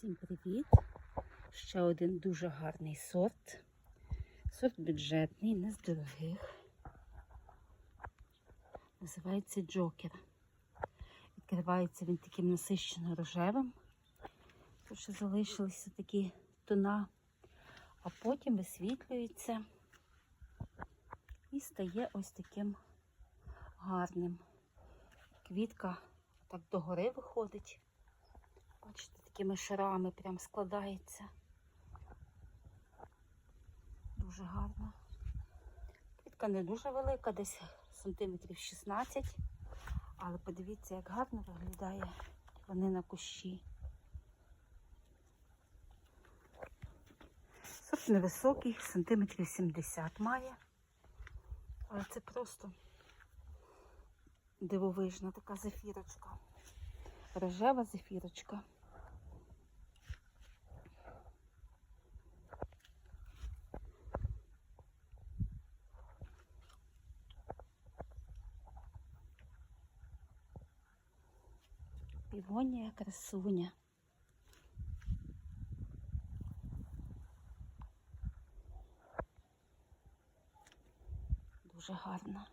Всім привіт! Ще один дуже гарний сорт. Сорт бюджетний, не з дорогих. Називається Джокер. Відкривається він таким насищено рожевим. Тут ще залишилися такі тона, а потім висвітлюється і стає ось таким гарним. Квітка так догори виходить. Бачите, такими шарами прям складається. Дуже гарно. Квітка не дуже велика, десь сантиметрів 16. Але подивіться, як гарно виглядає вони на кущі. Сорт невисокий, сантиметрів 70 має. Але це просто дивовижна така зефірочка. Рожева зефірочка. Півонія красуня. Дуже гарна.